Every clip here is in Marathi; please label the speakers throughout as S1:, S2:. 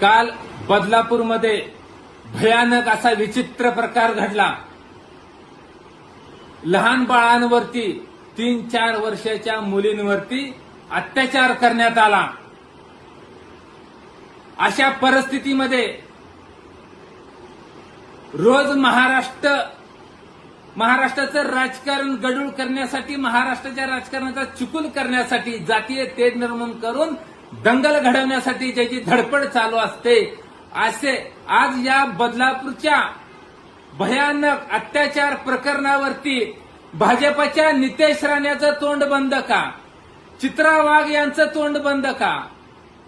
S1: काल बदलापूरमध्ये भयानक असा विचित्र प्रकार घडला. लहान बाळांवरती तीन चार वर्षाच्या मुलींवरती अत्याचार करण्यात आला. अशा परिस्थितीमध्ये रोज महाराष्ट्र महाराष्ट्राचं राजकारण गडूळ करण्यासाठी महाराष्ट्राच्या राजकारणाचा चुकूल करण्यासाठी जातीय तेढ निर्माण करून दंगल घडवण्यासाठी ज्याची धडपड चालू असते असे आज या बदलापूरच्या भयानक अत्याचार प्रकरणावरती भाजपच्या नितेश राण्याचं तोंड बंद का? चित्रा वाघ यांचं तोंड बंद का?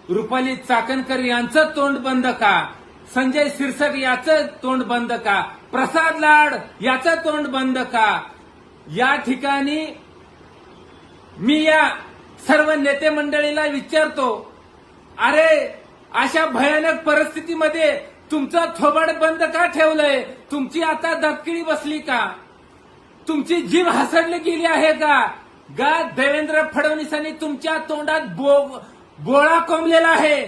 S1: रुपाली चाकणकर यांचं तोंड बंद का? संजय सिरसट याचं तोंड बंद का? प्रसाद लाड याचं तोंड बंद का? या ठिकाणी मी या सर्व नेते मंडळीला विचारतो अरे अशा भयानक परिस्थितीमध्ये तुमचा थोबाड बंद का ठेवलंय? तुमची आता दबकिळी बसली का? तुमची जीव हसडली गेली आहे का? गा देवेंद्र फडणवीसांनी तुमच्या तोंडात बो- बोळा कोंबलेला आहे.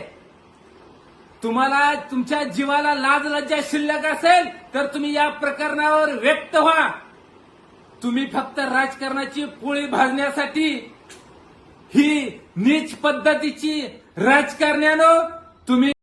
S1: तुम्हाला तुमच्या जीवाला लाज लज्जा शिल्लक असेल तर तुम्ही या प्रकरणावर व्यक्त व्हा. तुम्ही फक्त राजकारणाची पोळी भाजण्यासाठी ही नीच पद्धतीची राजकारण्यानं तुम्ही